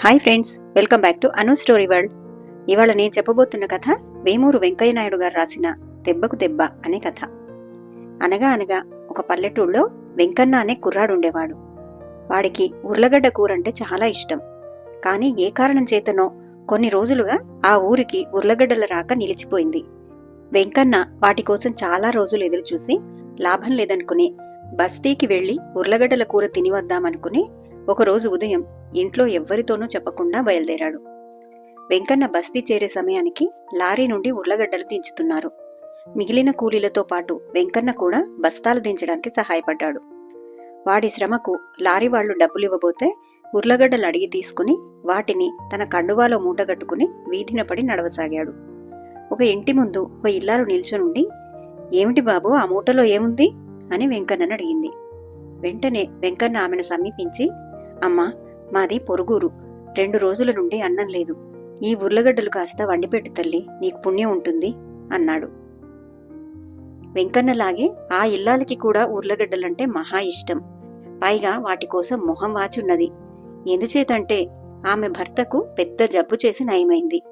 Hi friends welcome back to Anu story world ఇవాళ నేను చెప్పబోతున్న కథ వేమూరు వెంకయ్య నాయుడు గారు రాసిన దెబ్బకు దెబ్బ అనే కథ. అనగా అనగా ఒక పల్లెటూళ్ళలో వెంకన్న అనే కుర్రాడు ఉండేవాడు. వాడికి ఉర్లగడ్డ కూర అంటే చాలా ఇష్టం. కానీ ఏ కారణం చేతనో కొన్ని రోజులుగా ఆ ఊరికి ఉర్లగడ్డల రాక నిలిచిపోయింది. వెంకన్న వాటి కోసం చాలా రోజులు ఎదురు చూసి లాభం లేదనుకుని బస్తీకి వెళ్ళి ఉర్లగడ్డల కూర తిని వద్దామనుకుని ఒకరోజు ఉదయం ఇంట్లో ఎవ్వరితోనూ చెప్పకుండా బయలుదేరాడు. వెంకన్న బస్తీ చేరే సమయానికి లారీ నుండి ఉర్లగడ్డలు దించుతున్నారు. మిగిలిన కూలీలతో పాటు వెంకన్న కూడా బస్తాలు దించడానికి సహాయపడ్డాడు. వాడి శ్రమకు లారీ వాళ్ళు డబ్బులివ్వబోతే ఉర్లగడ్డలు అడిగి తీసుకుని వాటిని తన కండువాలో మూటగట్టుకుని వీధిన పడి నడవసాగాడు. ఒక ఇంటి ముందు ఒక ఇల్లాలు నిల్చొనుండి ఏమిటి బాబు ఆ మూటలో ఏముంది? అని వెంకన్నను అడిగింది. వెంటనే వెంకన్న ఆమెను సమీపించి అమ్మా మాది పొరుగురు. రెండు రోజుల నుండి అన్నం లేదు. ఈ ఉర్లగడ్డలు కాస్త వండిపెట్టు తల్లి నీకు పుణ్యం ఉంటుంది అన్నాడు. వెంకన్నలాగే ఆ ఇల్లాలకి కూడా ఉర్లగడ్డలంటే మహా ఇష్టం. పైగా వాటి కోసం మొహం వాచున్నది. ఎందుచేతంటే ఆమె భర్తకు పెద్ద జబ్బు చేసి నయమైంది.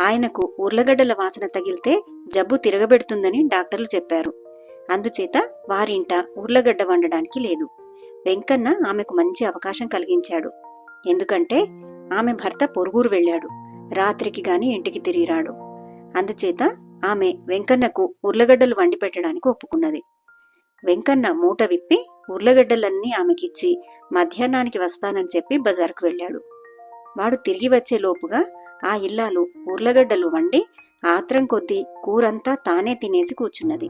ఆయనకు ఉర్లగడ్డల వాసన తగిలితే జబ్బు తిరగబెడుతుందని డాక్టర్లు చెప్పారు. అందుచేత వారింట ఉర్లగడ్డ వండడానికి లేదు. వెంకన్న ఆమెకు మంచి అవకాశం కలిగించాడు. ఎందుకంటే ఆమె భర్త పొరుగురు వెళ్ళాడు. రాత్రికి గాని ఇంటికి తిరిగిరాడు. అందుచేత ఆమె వెంకన్నకు ఉర్లగడ్డలు వండి పెట్టడానికి ఒప్పుకున్నది. వెంకన్న మూట విప్పి ఉర్లగడ్డలన్నీ ఆమెకిచ్చి మధ్యాహ్నానికి వస్తానని చెప్పి బజార్కు వెళ్ళాడు. వాడు తిరిగి వచ్చే లోపుగా ఆ ఇల్లాలు ఉర్లగడ్డలు వండి ఆత్రం కొద్దీ కూరంతా తానే తినేసి కూర్చున్నది.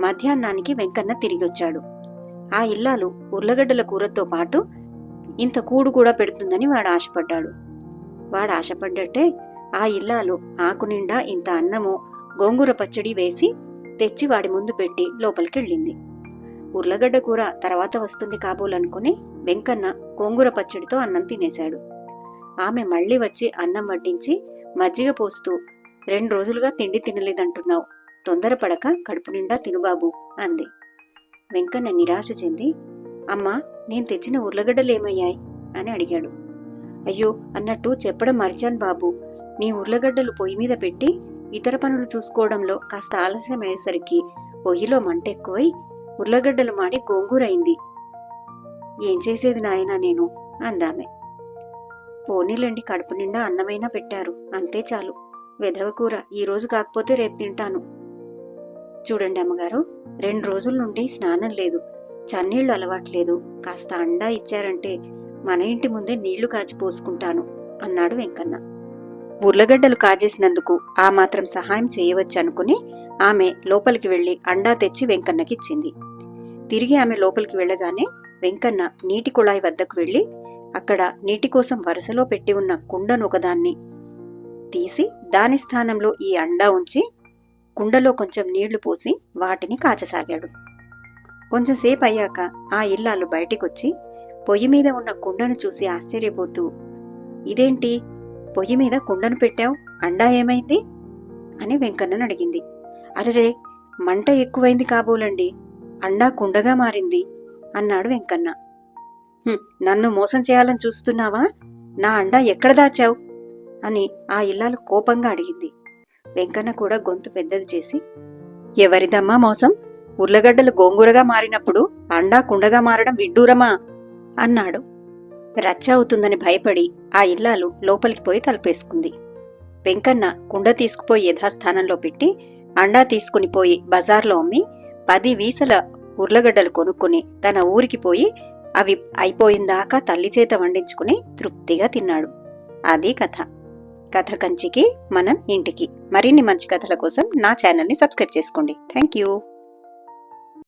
మధ్యాహ్నానికి వెంకన్న తిరిగొచ్చాడు. ఆ ఇల్లాలు ఉర్లగడ్డల కూరతో పాటు ఇంత కూడు కూడా పెడుతుందని వాడు ఆశపడ్డాడు. వాడు ఆశపడ్డట్టే ఆ ఇల్లాలు ఆకు నిండా ఇంత అన్నము గోంగూర పచ్చడి వేసి తెచ్చి వాడి ముందు పెట్టి లోపలికెళ్ళింది. ఉర్లగడ్డ కూర తర్వాత వస్తుంది కాబోలనుకుని వెంకన్న గోంగూర పచ్చడితో అన్నం తినేశాడు. ఆమె మళ్ళీ వచ్చి అన్నం వడ్డించి మజ్జిగ పోస్తూ రెండు రోజులుగా తిండి తినలేదంటున్నావు తొందరపడక కడుపు నిండా తినుబాబు అంది. వెంకన్న నిరాశ చెంది అమ్మా నేను తెచ్చిన ఉర్లగడ్డలు ఏమయ్యాయి అని అడిగాడు. అయ్యో అన్నట్టు చెప్పడం మర్చాను బాబు. నీ ఉర్లగడ్డలు పొయ్యి మీద పెట్టి ఇతర పనులు చూసుకోవడంలో కాస్త ఆలస్యం అయ్యేసరికి పొయ్యిలో మంట ఎక్కువై ఉర్లగడ్డలు మాడి గోంగూరైంది. ఏం చేసేది నాయనా నేను? అందామె. పోనీలండి కడుపు నిండా అన్నమైనా పెట్టారు. అంతే చాలు. వెధవ కూర ఈరోజు కాకపోతే రేపు తింటాను. చూడండి అమ్మగారు రెండు రోజుల నుండి స్నానం లేదు. చన్నీళ్ళు అలవాట్లేదు. కాస్త అండా ఇచ్చారంటే మన ఇంటి ముందే నీళ్ళు కాచి పోసుకుంటాను అన్నాడు వెంకన్న. ఉర్లగడ్డలు కాజేసినందుకు ఆ మాత్రం సహాయం చేయవచ్చు అనుకుని ఆమె లోపలికి వెళ్ళి అండా తెచ్చి వెంకన్నకిచ్చింది. తిరిగి ఆమె లోపలికి వెళ్ళగానే వెంకన్న నీటి కుళాయి వద్దకు వెళ్ళి అక్కడ నీటి కోసం వరుసలో పెట్టి ఉన్న కుండను ఒకదాన్ని తీసి దాని స్థానంలో ఈ అండా ఉంచి కుండలో కొంచెం నీళ్ళు పోసి వాటిని కాచసాగాడు. కొంచెంసేపు అయ్యాక ఆ ఇల్లాలు బయటికొచ్చి పొయ్యి మీద ఉన్న కుండను చూసి ఆశ్చర్యపోతూ ఇదేంటి? పొయ్యి మీద కుండను పెట్టావు? అండా ఏమైంది? అని వెంకన్నను అడిగింది. అరెరే మంట ఎక్కువైంది కాబోలండి. అండా కుండగా మారింది అన్నాడు వెంకన్న. నన్ను మోసం చేయాలని చూస్తున్నావా? నా అండా ఎక్కడ దాచావు? అని ఆ ఇల్లాలు కోపంగా అడిగింది. వెంకన్న కూడా గొంతు పెద్దది చేసి ఎవరిదమ్మా మోసం? ఉర్లగడ్డలు గోంగూరగా మారినప్పుడు అండా కుండగా మారడం విడ్డూరమా? అన్నాడు. రచ్చ అవుతుందని భయపడి ఆ ఇల్లాలు లోపలికి పోయి తలుపేసుకుంది. వెంకన్న కుండ తీసుకుపోయి యథాస్థానంలో పెట్టి అండా తీసుకుని పోయి బజార్లో అమ్మి పది వీసల ఉర్లగడ్డలు కొనుక్కుని తన ఊరికి పోయి అవి అయిపోయిందాకా తల్లి చేత వండించుకుని తృప్తిగా తిన్నాడు. అది కథ. కథ కంచికి మనం ఇంటికి. మరిన్ని మంచి కథల కోసం నా ఛానల్ని సబ్స్క్రైబ్ చేసుకోండి. Thank you.